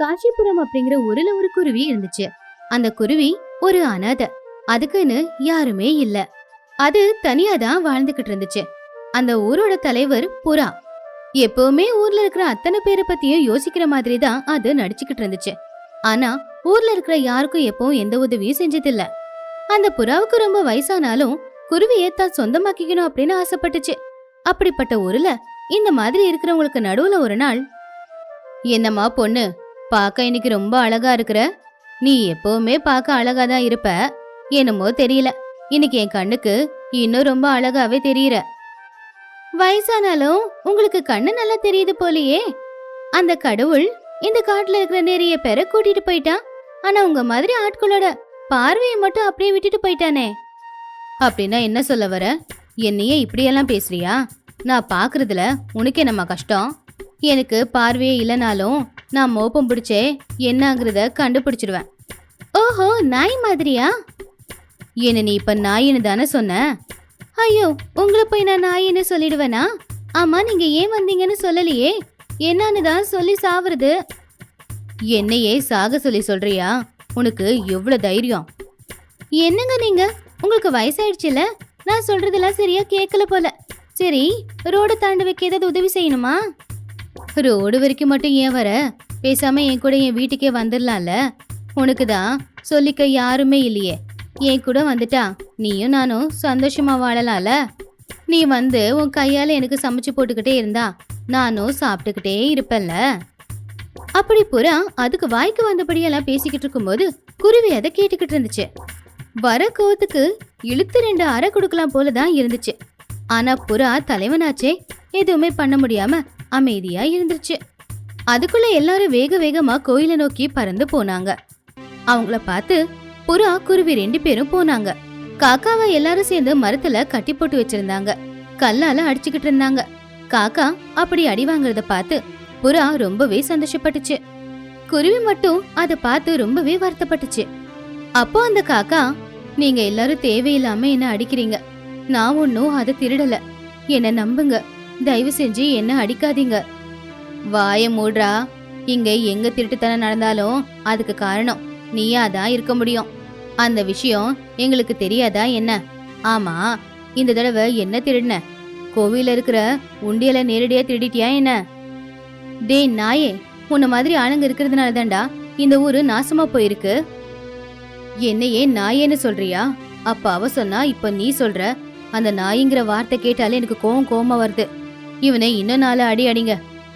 காஞ்சிபுரம் அப்படிங்கிற ஊர்ல ஒரு குருவி இருந்துச்சு. அந்த குருவி ஒரு அனாதை. அதுக்குன்னு யாருமே இல்ல. அது தனியா தான் வாழ்ந்துகிட்டு இருந்துச்சு. அந்த ஊரோட தலைவர் புறா. எப்பவுமே ஊர்ல இருக்கிற அத்தனை பேரை பத்தியும் யோசிக்கிற மாதிரி தான் அது நடிச்சுக்கிட்டு இருந்துச்சு. ஆனா ஊர்ல இருக்கிற யாருக்கும் எப்பவும் எந்த உதவியும் செஞ்சதில்ல. அந்த புறாவுக்கு ரொம்ப வயசானாலும் குருவியை தான் சொந்தமாக்கிக்கணும் அப்படின்னு ஆசைப்பட்டுச்சு. அப்படிப்பட்ட ஊர்ல இந்த மாதிரி இருக்கிறவங்களுக்கு நடுவுல ஒரு நாள் என்னம்மா பொண்ணு பார்க்க இன்னைக்கு ரொம்ப அழகா இருக்கிற? நீ எப்பவுமே பார்க்க அழகா தான் இருப்ப. என்னமோ தெரியல. இன்னைக்கு என் கண்ணுக்கு இன்னும் ரொம்ப அழகாவே தெரியுற. வயசானாலும் உங்களுக்கு கண்ணு நல்லா தெரியுது போலயே. அந்த கடவுள் இந்த காட்டுல இருக்கிற நிறைய பேரை கூட்டிட்டு போயிட்டான். ஆனா உங்க மாதிரி ஆட்களோட பார்வையை மட்டும் அப்படியே விட்டுட்டு போயிட்டானே. அப்படின்னா என்ன சொல்ல வர? என்னையே இப்படியெல்லாம் பேசுறியா? நான் பாக்குறதுல உனக்கு என்னம்மா கஷ்டம்? எனக்கு பார்வையே இல்லைனாலும் நான் மோப்பம் பிடிச்சே என்னங்கிறத கண்டுபிடிச்சிடுவேன். ஓஹோ நாய் மாதிரியா? என்ன நீ இப்ப நாயின்னு தானே சொன்ன? ஐயோ உங்களை போய் நான் நாயின்னு சொல்லிடுவேனா? ஆமா நீங்க ஏன் வந்தீங்கன்னு சொல்லலையே? என்னன்னு தான் சொல்லி சாவுறது. என்னையே சாக சொல்லி சொல்றியா? உனக்கு எவ்வளவு தைரியம்? என்னங்க நீங்க? உங்களுக்கு வயசாயிடுச்சுல? நான் சொல்றதெல்லாம் சரியா கேட்கல போல. சரி ரோட தாண்ட வைக்க ஏதாவது உதவி செய்யணுமா? ரோடு வரைக்கும் மட்டும் ஏன் வர? பேசாம என் கூட என் வீட்டுக்கே வந்துடலாம்ல உனக்கு தான் சொல்லிக்க யாருமே இல்லையே. என் கூட வந்துட்டா? நீயும் நானும் சந்தோஷமா வாழலாம்ல? நீ வந்து உன் கையால எனக்கு சமைச்சு போட்டுக்கிட்டே இருந்தா நானும் சாப்பிட்டுக்கிட்டே இருப்பேன்ல? அப்படி புறா அதுக்கு வாய்க்கு வந்தபடியெல்லாம் பேசிக்கிட்டு இருக்கும்போது குருவி அதை கேட்டுக்கிட்டு இருந்துச்சு. வர கோவத்துக்கு இழுத்து ரெண்டு அறை கொடுக்கலாம் போல தான் இருந்துச்சு. ஆனா புறா தலைவனாச்சே எதுவுமே பண்ண முடியாம அமைதியா இருந்துச்சு அதுக்குள்ள எல்லாரும் வேக வேகமா கோயிலை நோக்கி பறந்து போனாங்க. அவங்கள பார்த்து புறா குருவி ரெண்டு பேரும் போனாங்க. காக்காவை எல்லாரும் சேர்ந்து மரத்துல கட்டி போட்டு வச்சிருந்தாங்க. கல்லால அடிச்சுக்கிட்டு இருந்தாங்க. காக்கா அப்படி அடி வாங்குறத பார்த்து புறா ரொம்பவே சந்தோஷப்பட்டுச்சு. குருவி மட்டும் அதை பார்த்து ரொம்பவே வருத்தப்பட்டுச்சு. அப்போ அந்த காக்கா நீங்க எல்லாரும் தேவையில்லாம என்ன அடிக்கிறீங்க? நான் ஒன்னும் அதை திருடல. என்ன நம்புங்க. தயவு செஞ்சு என்ன அடிக்காதீங்க. வாய மூடுறா. இங்க எங்க திருட்டுத்தனம் நடந்தாலும் அதுக்கு காரணம் நீயா தான் இருக்க முடியும். அந்த விஷயம் எங்களுக்கு தெரியாதா என்ன? ஆமா இந்த தடவை என்ன திருடின? கோவில இருக்கிற உண்டியல நேரடியா திருடிட்டியா என்ன? டேய் நாயே உன்ன மாதிரி ஆளுங்க இருக்கிறதுனால தான்டா இந்த ஊரு நாசமா போயிருக்கு. என்னையே நாயேன்னு சொல்றியா? அப்ப அவ சொன்னா இப்ப நீ சொல்ற. அந்த நாய்ங்கிற வார்த்தை கேட்டாலே எனக்கு கோவம் கோவமா வருது. இவனை இன்னும் நாலு அடி அடிங்க.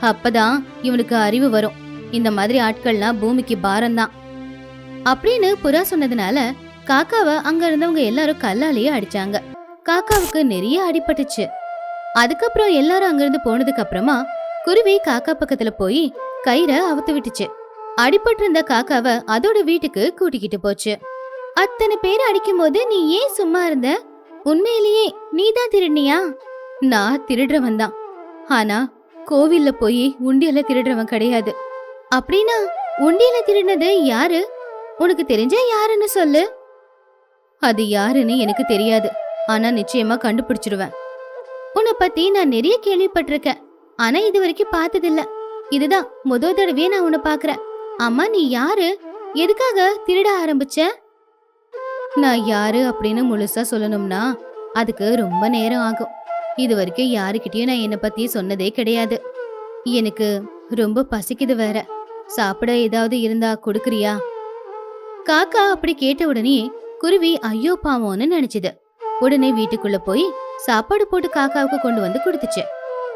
அப்பதான் இவனுக்கு அறிவு வரும். இந்த மாதிரி ஆட்கள்லாம் பூமிக்கு பாரம்தான். அப்படின்னு புறா சொன்னதுனால காக்காவை அங்க இருந்தவங்க எல்லாரும் கல்லாலேயே அடிச்சாங்க. காக்காவுக்கு நிறைய அடிபட்டுச்சு. அதுக்கப்புறம் எல்லாரும் அங்கிருந்து போனதுக்கு அப்புறமா குருவி காக்கா பக்கத்துல போய் கயிற அவுத்து விட்டுச்சு. அடிபட்டிருந்த காக்காவை அதோட வீட்டுக்கு கூட்டிக்கிட்டு போச்சு. அத்தனை பேர் அடிக்கும் போது நீ ஏன் சும்மா இருந்த? உண்மையிலேயே நீ தான் திருடினியா? நான் திருடுறவன் தான் ஆனா கோவில்ல போய் உண்டியல திருடுறவன் கிடையாது. அப்படின்னா உண்டியல திருடினது யாரு? உனக்கு தெரிஞ்சா யாருன்னு சொல்லு. அது யாருன்னு எனக்கு தெரியாது. ஆனா நிச்சயமா கண்டுபிடிச்சிடுவேன். உன்னை பத்தி நான் நிறைய கேள்விப்பட்டிருக்கேன். ஆனா இது வரைக்கும் பார்த்ததில்ல. இதுதான் முத தடவையே நான் உன்னை பாக்குறேன் அம்மா நீ யாரு? எதுக்காக திருட ஆரம்பிச்ச? நான் யாரு அப்படின்னு முழுசா சொல்லணும்னா அதுக்கு ரொம்ப நேரம் ஆகும். இது வரைக்கும் யாருக்கிட்டயும் நான் என்னை பத்தி சொன்னதே கிடையாது. எனக்கு ரொம்ப பசிக்குது வேற. சாப்பிட ஏதாவது இருந்தா கொடுக்குறியா? காக்கா அப்படி கேட்ட உடனே குருவி ஐயோ பாவோன்னு நினைச்சது. உடனே வீட்டுக்குள்ள போய் சாப்பாடு போட்டு காக்காவுக்கு கொண்டு வந்து கொடுத்துச்சு.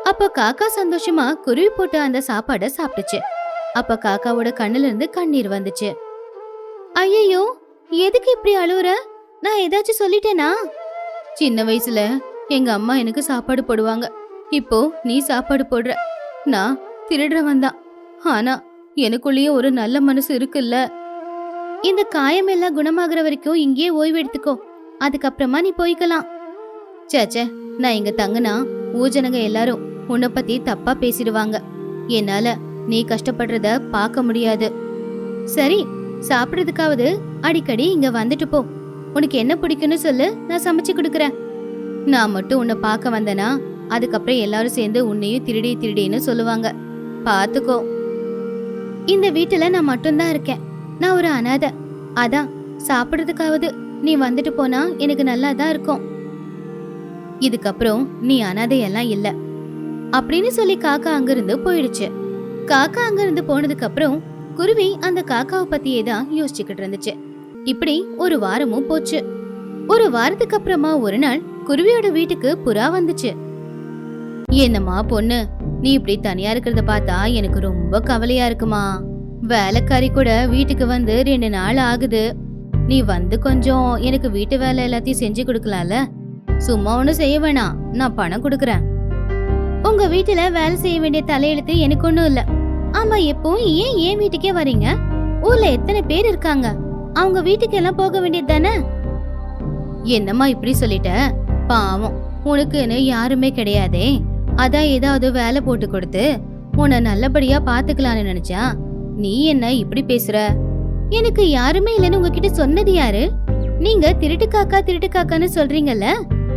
அப்ப காக்கா சந்தோஷமா குருவி போட்டு அந்த சாப்பாடை சாப்பிட்டுச்சு. அப்ப காக்காவோட கண்ணுல இருந்து கண்ணீர் வந்துச்சு. ஐயையோ எதுக்கு இப்படி அழுவுற? நான் ஏதாச்சும் சொல்லிட்டேனா? சின்ன வயசுல எங்க அம்மா எனக்கு சாப்பாடு போடுவாங்க. இப்போ நீ சாப்பாடு போடுற. நான் திருடுறவன் தான் ஆனா எனக்குள்ளேயே ஒரு நல்ல மனசு இருக்குல்ல. இந்த காயம் எல்லாம் குணமாகற வரைக்கும் இங்கேயே ஓய்வு எடுத்துக்கோ. அதுக்கப்புறமா நீ போய்க்கலாம். சேச்சே நான் இங்க தங்குனா ஊஜனங்க எல்லாரும் உன்னை பத்தி தப்பா பேசிடுவாங்க. என்னால நீ கஷ்டப்படுறத பார்க்க முடியாது. சரி சாப்பிடுறதுக்காவது அடிக்கடி இங்க வந்துட்டு போ. உனக்கு என்ன பிடிக்கும்னு சொல்லு நான் சமைச்சு கொடுக்குறேன். நான் மட்டும் உன்னை பார்க்க வந்தேனா அதுக்கப்புறம் எல்லாரும் சேர்ந்து உன்னையும் திருடி திருடின்னு சொல்லுவாங்க. பார்த்துக்கோ. இந்த வீட்டுல நான் மட்டும்தான் இருக்கேன். நான் ஒரு அனாதை. அதான் சாப்பிடுறதுக்காவது நீ வந்துட்டு போனா எனக்கு நல்லா தான் இருக்கும். இதுக்கப்புறம் நீ அனாதையெல்லாம் இல்ல. அப்படின்னு சொல்லி காக்கா அங்கிருந்து போயிடுச்சு. காக்கா அங்கிருந்து போனதுக்கு அப்புறம் குருவி அந்த காக்காவை பத்தியே தான் யோசிச்சுக்கிட்டு இருந்துச்சு. இப்படி ஒரு வாரமும் போச்சு. ஒரு வாரத்துக்கு அப்புறமா ஒரு நாள் குருவியோட வீட்டுக்கு புறா வந்துச்சு. என்னம்மா பொண்ணு நீ இப்படி தனியா இருக்கிறத பார்த்தா எனக்கு ரொம்ப கவலையா இருக்குமா? வேலைக்காரி கூட வீட்டுக்கு வந்து ரெண்டு நாள் ஆகுது. நீ வந்து கொஞ்சம் எனக்கு வீட்டு வேலை எல்லாத்தையும் செஞ்சு கொடுக்கலாம்ல? சும்மா ஒன்றும் செய்ய வேணாம் நான் பணம் கொடுக்கறேன். உங்க வீட்டுல வேலை செய்ய வேண்டிய தலையெழுத்து எனக்கு ஒன்றும் இல்ல. ஆமா எப்பவும் ஏன் ஏன் வீட்டுக்கே வரீங்க? ஊர்ல எத்தனை பேர் இருக்காங்க? அவங்க வீட்டுக்கு எல்லாம் போக வேண்டியது தானே? என்னம்மா இப்படி சொல்லிட்ட? பாவம் உனக்குன்னு யாருமே கிடையாதே. அதான் ஏதாவது வேலை போட்டு கொடுத்து உன்னை நல்லபடியா பாத்துக்கலான்னு நினைச்சா நீ என்ன இப்படி பேசுற? எனக்கு யாருமே இல்லைன்னு உங்ககிட்ட சொன்னது யாரு? நீங்க திருட்டு காக்கா திருட்டு காக்கான்னு சொல்றீங்கல்ல?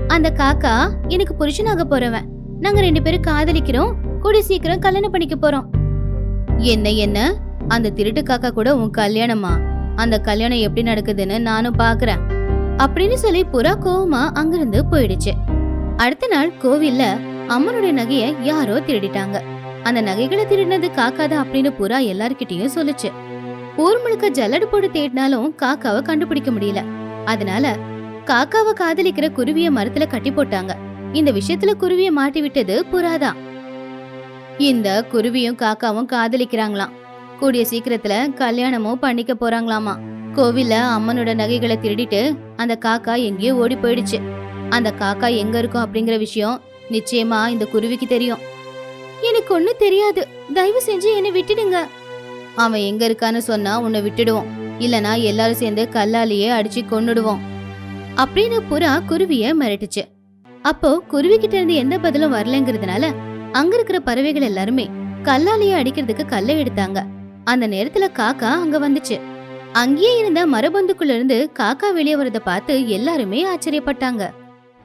அந்த காக்கா எனக்கு புருஷனாக போறவன். நாங்க ரெண்டு பேரும் காதலிக்கிறோம் கூடி சீக்கிரம் கல்யாணம் பண்ணிக்க போறோம். என்ன என்ன? அந்த திருட்டு காக்கா கூட உன் கல்யாணமா? அந்த கல்யாணம் எப்படி நடக்குதுன்னு நானும் பாக்குறேன். அப்படின்னு சொல்லி புறா கோவமா அங்கிருந்து போயிடுச்சு. அடுத்த நாள் கோவில்ல அம்மனுடைய நகைய யாரோ திருடிட்டாங்க. அந்த நகைகளை திருடினது காக்காதா அப்படின்னு புறா எல்லார்கிட்டயும் சொல்லுச்சு. ஊர் முழுக்க ஜல்லடு போட்டு தேடினாலும் காக்காவை கண்டுபிடிக்க முடியல. அதனால காக்காவை காதலிக்கிற குருவிய மரத்துல கட்டி போட்டாங்க. இந்த விஷயத்துல குருவிய மாட்டி விட்டது புறாதான் இந்த குருவியும் காக்காவும் காதலிக்கிறாங்களாம். கூடிய சீக்கிரத்துல கல்யாணமும் பண்ணிக்க போறாங்களாமா. கோவில்ல அம்மனோட நகைகளை திருடிட்டு அந்த காக்கா எங்கேயோ ஓடி போயிடுச்சு. அந்த காக்கா எங்க இருக்கும் அப்படிங்கிற விஷயம் நிச்சயமா இந்த குருவிக்கு தெரியும். எனக்கு ஒன்னும் தெரியாது. தயவு செஞ்சு என்னை விட்டுடுங்க. அவன் எங்க இருக்கான்னு சொன்னா உன்னை விட்டுடுவோம். இல்லனா எல்லாரும் சேர்ந்து கல்லாலேயே அடிச்சு கொன்னுடுவோம். அப்படின்னு புறா குருவிய மிரட்டுச்சு. அப்போ குருவி கிட்ட இருந்து எந்த பதிலும் வரலங்கிறதுனால அங்க இருக்கிற பறவைகள் எல்லாருமே கல்லாலேயே அடிக்கிறதுக்கு கல்லை எடுத்தாங்க. அந்த நேரத்துல காக்கா அங்க வந்துச்சு. அங்கேயே இருந்த மரபந்துக்குள்ள இருந்து காக்கா வெளியே வரத பார்த்து எல்லாருமே ஆச்சரியப்பட்டாங்க.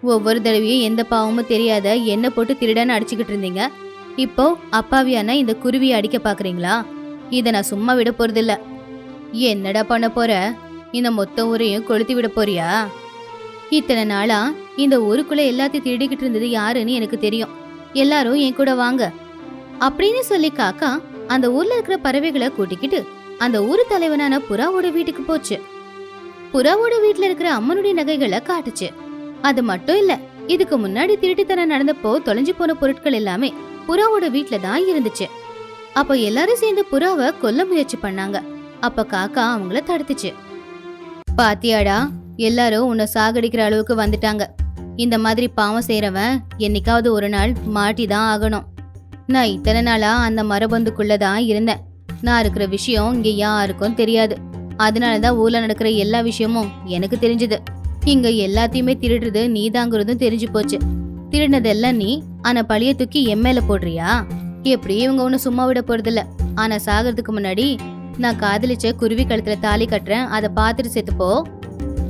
ஒவ்வொரு தடவையும் எந்த பாவமும் தெரியாத என்ன போட்டு திருடன்னு அடிச்சுக்கிட்டு இருந்தீங்க. இப்போ அப்பாவியானா இந்த குருவியை அடிக்க பாக்குறீங்களா இதை நான் சும்மா விட போறதில்ல. என்னடா பண்ண போற? இந்த மொத்த ஊரையும் கொளுத்தி விட போறியா? இத்தனை நாளா இந்த ஊருக்குள்ள எல்லாத்தையும் திருடிக்கிட்டு இருந்தது யாருன்னு எனக்கு தெரியும். எல்லாரும் என் கூட வாங்க. அப்படின்னு சொல்லி காக்கா அந்த ஊர்ல இருக்கிற பறவைகளை கூட்டிக்கிட்டு அந்த ஊரு தலைவனான புறாவோட வீட்டுக்கு போச்சு. புறாவோட வீட்டுல இருக்கிற அம்மனுடைய நகைகளை காட்டுச்சு. அது மட்டும் இல்ல இதுக்கு முன்னாடி திருட்டுத்தனம் நடந்தப்போ தொலைஞ்சு போன பொருட்கள் எல்லாமே புறாவோட வீட்டுல தான் இருந்துச்சு. அப்ப எல்லாரும் சேர்ந்து புறாவை கொல்ல முயற்சி பண்ணாங்க. அப்ப காக்கா அவங்கள தடுத்துச்சு. பாத்தியாடா எல்லாரும் உன்னை சாகடிக்கிற அளவுக்கு வந்துட்டாங்க. இந்த மாதிரி பாவம் செய்யறவன் என்னைக்காவது ஒரு நாள் மாட்டி தான் ஆகணும். நான் இத்தனை நாளா அந்த மரபந்துக்குள்ள தான் இருந்தேன். நான் இருக்கிற விஷயம் இங்க யாருக்கும் தெரியாது. அதனால தான் ஊர்ல நடக்கிற எல்லா விஷயமும் எனக்கு தெரிஞ்சது. இங்க எல்லாத்தையுமே திருடுறது நீதாங்கிறதும் தெரிஞ்சு போச்சு. திருடினதெல்லாம் நீ ஆனா பழிய தூக்கி என் போடுறியா? எப்படி இவங்க ஒன்னும் சும்மா விட போறதில்ல. ஆனா சாகிறதுக்கு முன்னாடி நான் காதலிச்ச குருவி கழுத்துல தாலி கட்டுறேன் அதை பார்த்துட்டு செத்துப்போ?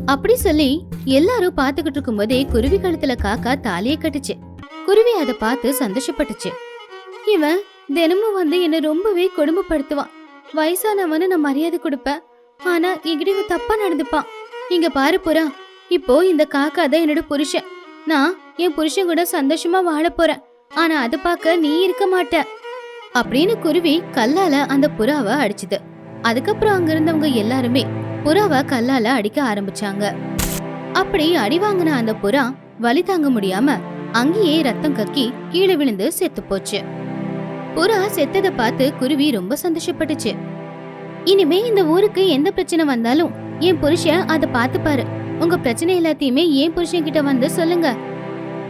அப்படி சொல்லி எல்லாரும் பார்த்துக்கிட்டு இருக்கும்போதே குருவி கழுத்துல காக்கா தாலியை கட்டுச்சு. குருவி அதை பார்த்து சந்தோஷப்பட்டுச்சு. இவன் தினமும் வந்து என்ன ரொம்பவே கொடுமைப்படுத்துவான். வயசானவனு நான் மரியாதை கொடுப்பேன். ஆனா என்கிட்ட இவன் தப்பா நடந்துப்பான். இங்க பாரு புறா. இப்போ இந்த காக்கா தான் என்னோட புருஷன். நான் என் புருஷன் கூட சந்தோஷமா வாழ போறேன். ஆனா அதை பார்க்க நீ இருக்க மாட்ட. அப்படின்னு குருவி கல்லால அந்த புறாவை அடிச்சுது. அதுக்கப்புறம் அங்க இருந்தவங்க எல்லாருமே புறாவை கல்லால அடிக்க ஆரம்பிச்சாங்க. அப்படி அடி வாங்கின அந்த புறா வலி தாங்க முடியாம அங்கேயே ரத்தம் கக்கி கீழே விழுந்து செத்து போச்சு. புறா செத்ததை பார்த்து குருவி ரொம்ப சந்தோஷப்பட்டுச்சு. இனிமே இந்த ஊருக்கு எந்த பிரச்சனை வந்தாலும் என் புருஷன் அதை பார்த்துப்பாரு. உங்க பிரச்சனை எல்லாத்தையுமே என் புருஷன் கிட்ட வந்து சொல்லுங்க.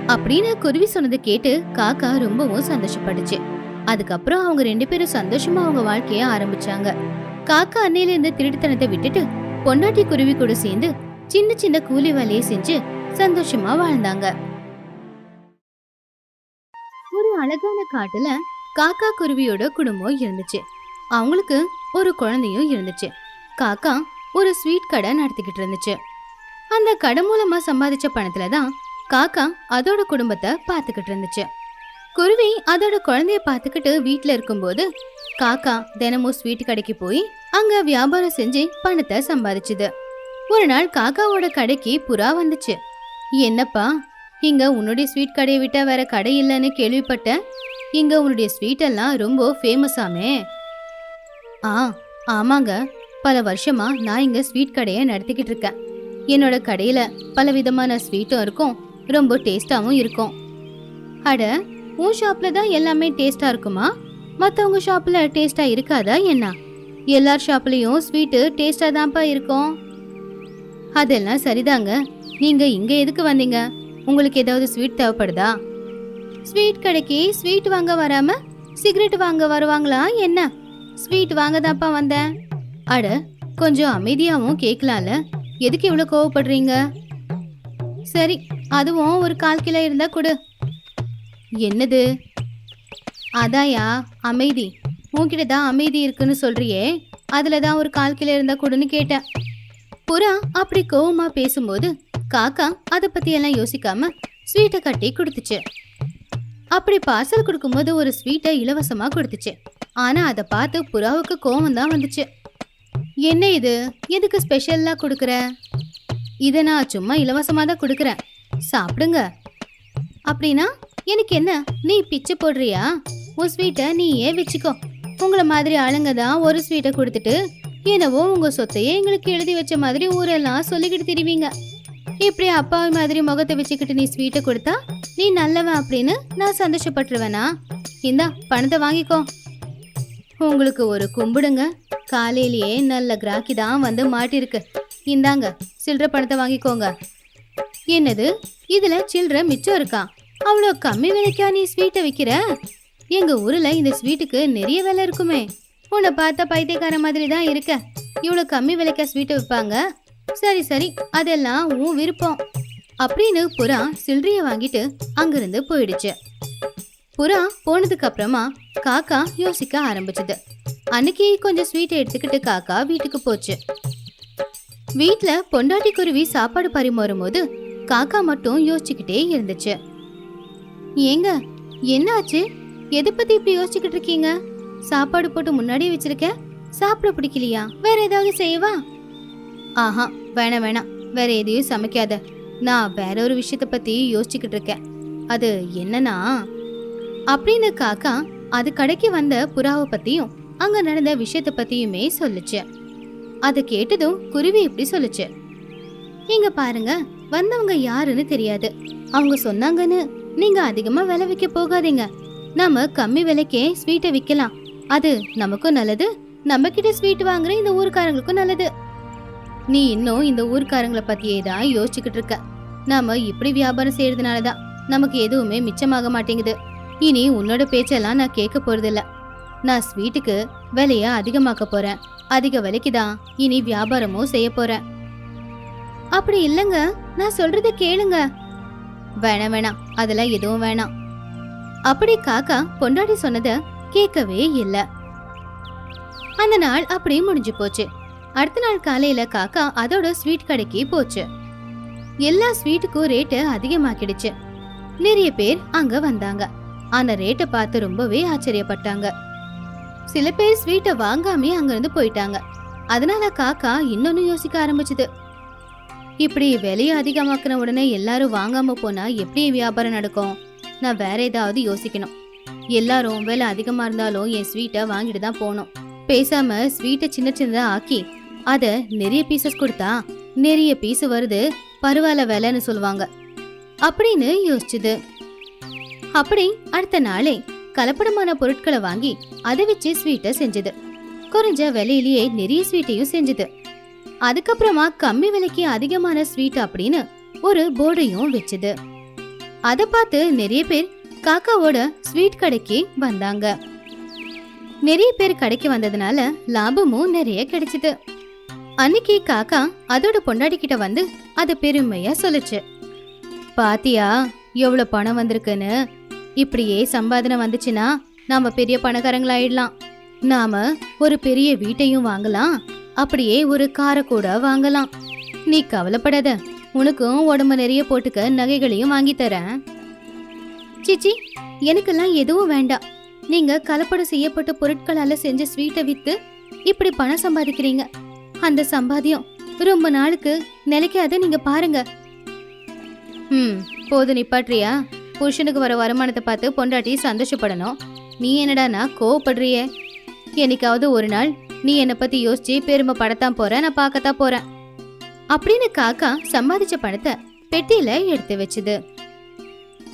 அப்படின்னு குருவி சொன்னதை கேட்டு காக்கா ரொம்பவும் சந்தோஷப்பட்டுச்சு. அதுக்கப்புறம் அவங்க ரெண்டு பேரும் சந்தோஷமா அவங்க வாழ்க்கைய ஆரம்பிச்சாங்க. காக்கா அன்னையில இருந்து திருட்டுத்தனத்தை விட்டுட்டு பொன்னாட்டி குருவி கூட சேர்ந்து சின்ன சின்ன கூலி வேலையை செஞ்சு சந்தோஷமா வாழ்ந்தாங்க. ஒரு அழகான காட்டுல காக்கா குருவியோட குடும்பம் இருந்துச்சு. அவங்களுக்கு ஒரு குழந்தையும் இருந்துச்சு. காக்கா ஒரு ஸ்வீட் கடை நடத்திக்கிட்டு இருந்துச்சு. அந்த கடை மூலமா சம்பாதிச்ச பணத்துல தான் காக்கா அதோட குடும்பத்தை பார்த்துக்கிட்டு இருந்துச்சு. குருவி அதோட குழந்தைய பார்த்துக்கிட்டு வீட்டில் இருக்கும்போது காக்கா தினமும் ஸ்வீட் கடைக்கு போய் அங்க வியாபாரம் செஞ்சு பணத்தை சம்பாதிச்சுது. ஒரு நாள் காக்காவோட கடைக்கு புறா வந்துச்சு. என்னப்பா இங்க உன்னுடைய ஸ்வீட் கடையை விட்டா வேற கடை இல்லைன்னு கேள்விப்பட்டேன். இங்க உன்னுடைய ஸ்வீட்டெல்லாம் ரொம்ப ஃபேமஸாமே ஆ ஆமாங்க. பல வருஷமா நான் இங்க ஸ்வீட் கடையை நடத்திக்கிட்டு இருக்கேன். என்னோட கடையில பல விதமான ஸ்வீட்டும் இருக்கும். ரொம்ப டேஸ்டாவும் இருக்கும். அட உன் ஷாப்ல தான் எல்லாமே டேஸ்டா இருக்குமா? மற்றவங்க ஷாப்ல டேஸ்டா இருக்காதா என்ன? எல்லார் ஷாப்லயும் ஸ்வீட்டு டேஸ்டா தான்ப்பா இருக்கும். அதெல்லாம் சரிதாங்க. நீங்க இங்க எதுக்கு வந்தீங்க? உங்களுக்கு ஏதாவது ஸ்வீட் தேவைப்படுதா? ஸ்வீட் கடைக்கு ஸ்வீட் வாங்க வராம சிகரெட் வாங்க வருவாங்களா என்ன? ஸ்வீட் வாங்க தாப்பா வந்தேன். அட கொஞ்சம் அமைதியாகவும் கேட்கலாம்ல எதுக்கு இவ்வளோ கோவப்படுறீங்க? சரி அதுவும் ஒரு கால் கிலோ இருந்தால் கொடு. என்னது? அதாயா அமைதி. உன்கிட்ட தான் அமைதி இருக்குன்னு சொல்றியே. அதில் தான் ஒரு கால் கிலோ இருந்தால் கொடுன்னு கேட்டேன். புறா அப்படி கோவமாக பேசும்போது காக்கா அதை பற்றியெல்லாம் யோசிக்காமல் யோசிக்காம ஸ்வீட்டை கட்டி கொடுத்துச்சு. அப்படி பார்சல் கொடுக்கும்போது ஒரு ஸ்வீட்டை இலவசமாக கொடுத்துச்சு. ஆனால் அதை பார்த்து புறாவுக்கு கோவம் தான் வந்துச்சு. என்ன இது? எதுக்கு ஸ்பெஷல்லாம் கொடுக்குற? இதை நான் சும்மா இலவசமாக தான் கொடுக்குறேன். சாப்பிடுங்க. அப்படின்னா எனக்கு என்ன? நீ பிச்சை போடுறியா? உன் ஸ்வீட்டை நீ ஏன் வச்சுக்கோ. உங்களை மாதிரி ஆளுங்க தான் ஒரு ஸ்வீட்டை கொடுத்துட்டு என்னவோ உங்கள் சொத்தையே எங்களுக்கு எழுதி வச்ச மாதிரி ஊரெல்லாம் சொல்லிக்கிட்டு திரிவீங்க. இப்படி அப்பாவி மாதிரி முகத்தை வச்சுக்கிட்டு நீ ஸ்வீட்டை கொடுத்தா நீ நல்லவன் அப்படின்னு நான் சந்தோஷப்பட்டுருவேனா? இந்தா பணத்தை வாங்கிக்கோ. உங்களுக்கு ஒரு கும்பிடுங்க. காலையிலேயே நல்ல கிராக்கி தான் வந்து மாட்டிருக்கு. இந்தாங்க சில்லற பணத்தை வாங்கிக்கோங்க. என்னது? இதில் சில்லற மிச்சம் இருக்கா? அவ்வளோ கம்மி விலைக்கா நீ ஸ்வீட்டை விற்கிற எங்கள் ஊரில் இந்த ஸ்வீட்டுக்கு நிறைய விலை இருக்குமே. உன்னை பார்த்தா பைத்தியக்கார மாதிரி தான் இருக்க. இவ்வளோ கம்மி விலைக்கா ஸ்வீட்டை விற்பாங்க? சரி சரி அதெல்லாம் உன் விருப்பம். அப்படின்னு புறா சில்லறைய வாங்கிட்டு அங்கிருந்து போயிடுச்சு. புறா போனதுக்கு அப்புறமா காக்கா யோசிக்க ஆரம்பிச்சது. அன்னைக்கு கொஞ்சம் ஸ்வீட்டை எடுத்துக்கிட்டு காக்கா வீட்டுக்கு போச்சு. வீட்டில் பொண்டாட்டி குருவி சாப்பாடு பரிமாறும் போது காக்கா மட்டும் யோசிச்சுக்கிட்டே இருந்துச்சு. ஏங்க என்னாச்சு? எதை பத்தி இப்படி யோசிச்சுக்கிட்டு இருக்கீங்க? சாப்பாடு போட்டு முன்னாடியே வச்சிருக்க? சாப்பிட பிடிக்கலையா? வேற ஏதாவது செய்யவா? ஆஹா வேணாம் வேணாம். வேற எதையும் சமைக்காத. நான் வேற ஒரு விஷயத்த பத்தி யோசிச்சுக்கிட்டு இருக்கேன். அது என்னன்னா அப்படின்னு காக்கா அது கடைக்கு வந்த புறாவை பத்தியும் அங்க நடந்த விஷயத்த பத்தியுமே சொல்லுச்சு. அதை கேட்டதும் குருவி இப்படி சொல்லுச்சு. இங்க பாருங்க வந்தவங்க யாருன்னு தெரியாது. அவங்க சொன்னாங்கன்னு நீங்க அதிகமா விலை விற்க போகாதீங்க. நாம கம்மி விலைக்கே ஸ்வீட்டை விற்கலாம் அது நமக்கும் நல்லது நம்ம கிட்ட ஸ்வீட் வாங்குற இந்த ஊருக்காரங்களுக்கும் நல்லது. நீ இன்னும் இந்த ஊர்க்காரங்களை பத்தியே தான் யோசிச்சுக்கிட்டு இருக்க. நாம இப்படி வியாபாரம் செய்யறதுனால தான் நமக்கு எதுவுமே மிச்சமாக மாட்டேங்குது. இனி உன்னோட பேச்செல்லாம் நான் கேட்க போறதில்ல. நான் ஸ்வீட்டுக்கு விலைய அதிகமாக்க போறேன். அதிக விலைக்கு தான் இனி வியாபாரமும் செய்ய போறேன். அப்படி இல்லைங்க. நான் சொல்றத கேளுங்க. வேணாம் வேணாம். அதெல்லாம் எதுவும் வேணாம். அப்படி காக்கா பொண்டாடி சொன்னதை கேட்கவே இல்லை. அந்த நாள் அப்படியே முடிஞ்சு போச்சு. அடுத்த நாள் காலையில காக்கா அதோட ஸ்வீட் கடைக்கு போச்சு. எல்லா ஸ்வீட்டுக்கும் ரேட்டு அதிகமாக்கிடுச்சு. நிறைய பேர் அங்க வந்தாங்க. ஆனா ரேட்டை பார்த்து ரொம்பவே ஆச்சரியப்பட்டாங்க. சில பேர் ஸ்வீட்டை வாங்காமே அங்கிருந்து போயிட்டாங்க. அதனால காக்கா இன்னொன்னு யோசிக்க ஆரம்பிச்சுது. இப்படி விலையை அதிகமாக்குன உடனே எல்லாரும் வாங்காம போனா எப்படி வியாபாரம் நடக்கும்? நான் வேற ஏதாவது யோசிக்கணும். எல்லாரும் விலை அதிகமா இருந்தாலும் என் ஸ்வீட்டை வாங்கிட்டு தான் போகணும். பேசாம ஸ்வீட்டை சின்ன சின்னதாக ஆக்கி அதை நிறைய பீசஸ் கொடுத்தா நிறைய பீஸ் வருது பரவாயில்ல விலைன்னு சொல்லுவாங்க. அப்படின்னு யோசிச்சுது. அப்படி அடுத்த நாளே கலப்படமான பொருட்களை வாங்கி அதை வச்சு ஸ்வீட்டை செஞ்சது. குறைஞ்ச விலையிலேயே நிறைய ஸ்வீட்டையும் செஞ்சது. அதுக்கப்புறமா கம்மி விலைக்கு அதிகமான ஸ்வீட் அப்படின்னு ஒரு போர்டையும் வச்சுது. அதை பார்த்து நிறைய பேர் காக்காவோட ஸ்வீட் கடைக்கு வந்தாங்க. நிறைய பேர் கடைக்கு வந்ததுனால லாபமும் நிறைய கிடைச்சிது. அன்னைக்கு காக்கா அதோட பொண்டாடி கிட்ட வந்து அதை பெருமையா சொல்லுச்சு. பாத்தியா எவ்வளவு பணம் வந்திருக்குன்னு? இப்படியே சம்பாதனை வந்துச்சுன்னா நாம பெரிய பணக்காரங்களாயிடலாம். நாம ஒரு பெரிய வீட்டையும் வாங்கலாம். அப்படியே ஒரு காரை கூட வாங்கலாம். நீ கவலைப்படாத உனக்கும் உடம்பு நிறைய போட்டுக்க நகைகளையும் வாங்கி தரேன். சிச்சி எனக்கெல்லாம் எதுவும் வேண்டாம். நீங்க கலப்படம் செய்யப்பட்ட பொருட்களால செஞ்ச ஸ்வீட்டை வித்து இப்படி பணம் சம்பாதிக்கிறீங்க. அந்த சம்பாத்தியம். ரொம்ப நாளுக்கு நிலைக்காத நீங்க பாருங்க. ம் போது நிப்பாட்றியா புருஷனுக்கு வர வருமானத்தை பார்த்து பொண்டாட்டி சந்தோஷப்படணும். நீ என்னடானா கோவப்படுறியே? என்னைக்காவது ஒரு நாள் நீ என்னை பத்தி யோசிச்சு பெருமை படத்தான் போற நான் பார்க்கத்தான் போறேன். அப்படின்னு காக்கா சம்பாதிச்ச பணத்தை பெட்டியில எடுத்து வச்சுது.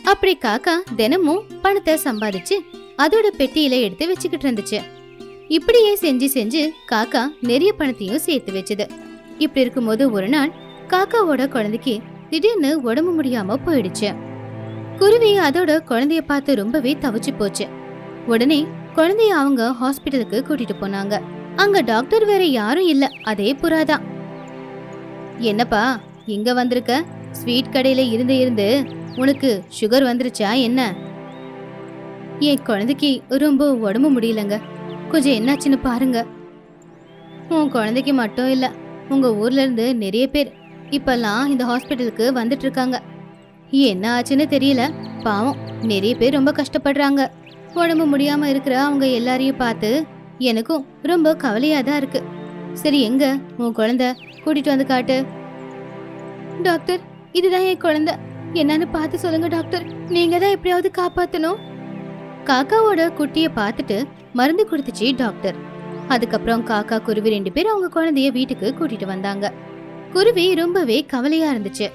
அப்படி காக்கா தினமும் பணத்தை சம்பாதிச்சு அதோட பெட்டியில எடுத்து வச்சுக்கிட்டு இருந்துச்சு. இப்படியே செஞ்சு செஞ்சு காக்கா நிறைய பணத்தையும் சேர்த்து வச்சது. இப்படி இருக்கும்போது ஒரு நாள் காக்காவோட குழந்தைக்கு திடீர்னு உடம்பு முடியாம போயிடுச்சு. குருவி அதோட குழந்தைய பார்த்து ரொம்பவே தவிச்சு போச்சு. உடனே குழந்தைய அவங்க ஹாஸ்பிட்டலுக்கு கூட்டிட்டு போனாங்க. அங்க டாக்டர் வேற யாரும் இல்ல அதே புறாதான் என்னப்பா இங்க வந்திருக்க? ஸ்வீட் கடையில இருந்து இருந்து உனக்கு சுகர் வந்துருச்சா என்ன? என் குழந்தைக்கு ரொம்ப உடம்பு முடியலங்க. கொஞ்சம் என்னாச்சுன்னு பாருங்க. உன் குழந்தைக்கு மட்டும் இல்ல உங்க ஊர்ல இருந்து நிறைய பேர் இப்பெல்லாம் இந்த ஹாஸ்பிட்டலுக்கு வந்துட்டு இருக்காங்க. என்ன ஆச்சுன்னு தெரியல பாவம் நிறைய பேர் ரொம்ப கஷ்டப்படுறாங்க. உடம்பு முடியாம இருக்கிற அவங்க எல்லாரையும் பார்த்து எனக்கும் ரொம்ப கவலையா தான் இருக்கு. சரி எங்க உன் குழந்த? கூட்டிட்டு வந்து காட்டு. டாக்டர் இதுதான் என் குழந்தை. என்னன்னு பார்த்து சொல்லுங்க டாக்டர். நீங்க தான் எப்படியாவது காப்பாத்தணும். காக்காவோட குட்டிய பார்த்துட்டு மருந்து கொடுத்துச்சு டாக்டர். அதுக்கப்புறம் காக்கா குருவி ரெண்டு பேரும் அவங்க குழந்தைய வீட்டுக்கு கூட்டிட்டு வந்தாங்க. குருவி ரொம்பவே கவலையா இருந்துச்சு.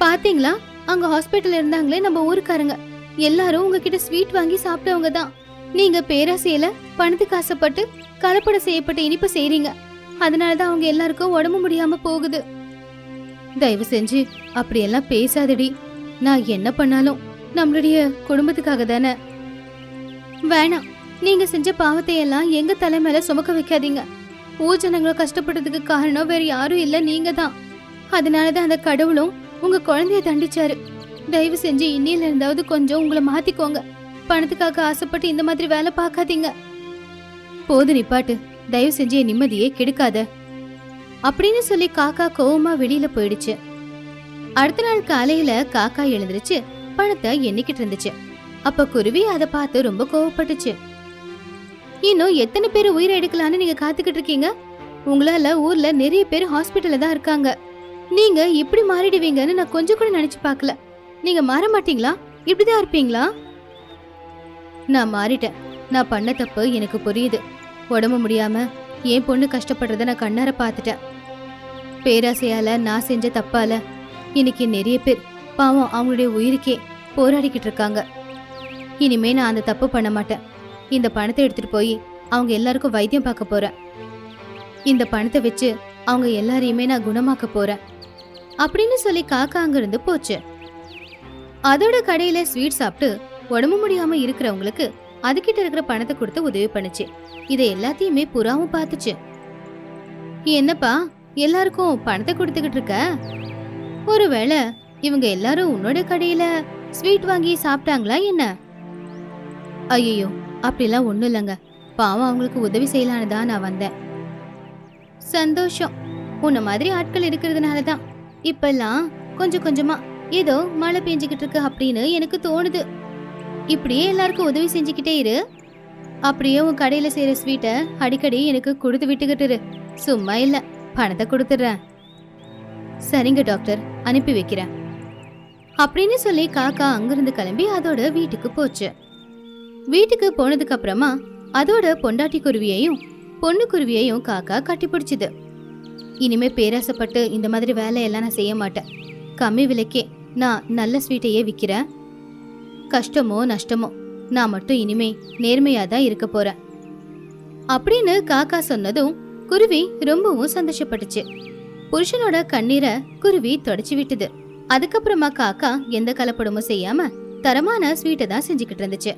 பாத்தீங்களா? அங்க ஹாஸ்பிட்டல் இருந்தாங்களே நம்ம ஊருக்காரங்க. எல்லாரும் உங்ககிட்ட ஸ்வீட் வாங்கி சாப்பிட்டவங்க தான். நீங்க பேராசையில பணத்துக்கு ஆசைப்பட்டு கலப்படம் செய்யப்பட்ட இனிப்பு செய்றீங்க. அதனாலதான் அவங்க எல்லாருக்கும் உடம்பு முடியாம போகுது. தயவு செஞ்சு அப்படியெல்லாம் பேசாதடி. நான் என்ன பண்ணாலும் நம்மளுடைய குடும்பத்துக்காக தானே. வேணாம். நீங்க செஞ்ச பாவத்தை எல்லாம் எங்க தலை சுமக்க வைக்காதீங்க. ஊர் ஜனங்களை கஷ்டப்படுறதுக்கு காரணம் வேற யாரும் இல்ல நீங்க தான். அதனாலதான் அந்த கடவுளும் உங்க குழந்தைய தண்டிச்சாரு. தயவு செஞ்சு இன்னில இருந்தாவது கொஞ்சம் உங்களை மாத்திக்கோங்க. பணத்துக்காக ஆசைப்பட்டு இந்த மாதிரி வேலை பார்க்காதீங்க. போது நிப்பாட்டு. தயவு செஞ்சு என் நிம்மதியே கெடுக்காத. அப்படின்னு சொல்லி காக்கா கோவமா வெளியில போயிடுச்சு. அடுத்த நாள் காலையில காக்கா எழுந்துருச்சு பணத்தை எண்ணிக்கிட்டு இருந்துச்சு. அப்ப குருவி அதை பார்த்து ரொம்ப கோவப்பட்டுச்சு. இன்னும் எத்தனை பேர் உயிரை எடுக்கலான்னு நீங்க காத்துக்கிட்டு இருக்கீங்க? உங்களால ஊர்ல நிறைய பேர் ஹாஸ்பிட்டல்ல தான் இருக்காங்க. நீங்க இப்படி மாறிடுவீங்கன்னு நான் கொஞ்சம் கூட நினைச்சு பார்க்கல. நீங்க மாற மாட்டீங்களா? இப்படிதான் இருப்பீங்களா? நான் மாறிட்டேன். நான் பண்ண தப்பு எனக்கு புரியுது. உடம்பு முடியாம என் பொண்ணு கஷ்டப்படுறத நான் கண்ணார பார்த்துட்டேன். பேராசையால நான் செஞ்ச தப்பால இன்னைக்கு நிறைய பேர் பாவம் அவங்களுடைய உயிருக்கே போராடிக்கிட்டு இருக்காங்க. இனிமே நான் அந்த தப்பு பண்ண மாட்டேன். இந்த பணத்தை எடுத்துட்டு போய் அவங்க எல்லாருக்கும் வைத்தியம் பார்க்க போறேன். இந்த பணத்தை வச்சு அவங்க எல்லாரையுமே நான் குணமாக்க போறேன். அப்படின்னு சொல்லி காக்கா அங்கிருந்து போச்சு. அதோட கடையில ஸ்வீட் சாப்பிட்டு உடம்பு முடியாம இருக்கிறவங்களுக்கு அதுகிட்ட இருக்கிற பணத்தை கொடுத்து உதவி பண்ணுச்சு. இதை எல்லாத்தையுமே புறாவும் பார்த்துச்சு. என்னப்பா எல்லாருக்கும் பணத்தை கொடுத்துக்கிட்டு இருக்க? ஒருவேளை இவங்க எல்லாரும் உன்னோட கடையில ஸ்வீட் வாங்கி சாப்பிட்டாங்களா என்ன? ஐயோ அப்படிலாம் ஒன்றும் இல்லைங்க. பாவம் அவங்களுக்கு உதவி செய்யலான்னு தான் நான் வந்தேன். சந்தோஷம். உன்ன மாதிரி ஆட்கள் இருக்கிறதுனால தான். இப்பெல்லாம் கொஞ்சம் கொஞ்சமா ஏதோ மழை பெஞ்சுக்கிட்டு இருக்கு அப்படின்னு எனக்கு தோணுது. இப்படியே எல்லாருக்கும் உதவி செஞ்சுக்கிட்டே இரு. அப்படியே உன் கடையில செய்யற ஸ்வீட்டை அடிக்கடி எனக்கு கொடுத்து விட்டுக்கிட்டு இரு. சும்மா இல்ல பணத்தை கொடுத்துட்றேன். சரிங்க டாக்டர். அனுப்பி வைக்கிறேன். அப்படின்னு சொல்லி காக்கா அங்கிருந்து கிளம்பி அதோட வீட்டுக்கு போச்சு. வீட்டுக்கு போனதுக்கு அப்புறமா அதோட பொண்டாட்டி குருவியையும் பொண்ணு குருவியையும் காக்கா கட்டி பிடிச்சிது. இனிமே பேராசைப்பட்டு இந்த மாதிரி வேலையெல்லாம் நான் செய்ய மாட்டேன். கம்மி விலைக்கே நான் நல்ல ஸ்வீட்டையே விற்கிறேன் கஷ்டமோ நஷ்டமோ நான் மட்டும் இனிமே நேர்மையாக தான் இருக்க போறேன். அப்படின்னு காக்கா சொன்னதும் குருவி ரொம்பவும் சந்தோஷப்பட்டுச்சு. புருஷனோட கண்ணீரை குருவி தொடச்சு விட்டுது. அதுக்கப்புறமா காக்கா எந்த கலப்படமும் செய்யாம தரமான ஸ்வீட்டை தான் செஞ்சுக்கிட்டு இருந்துச்சு.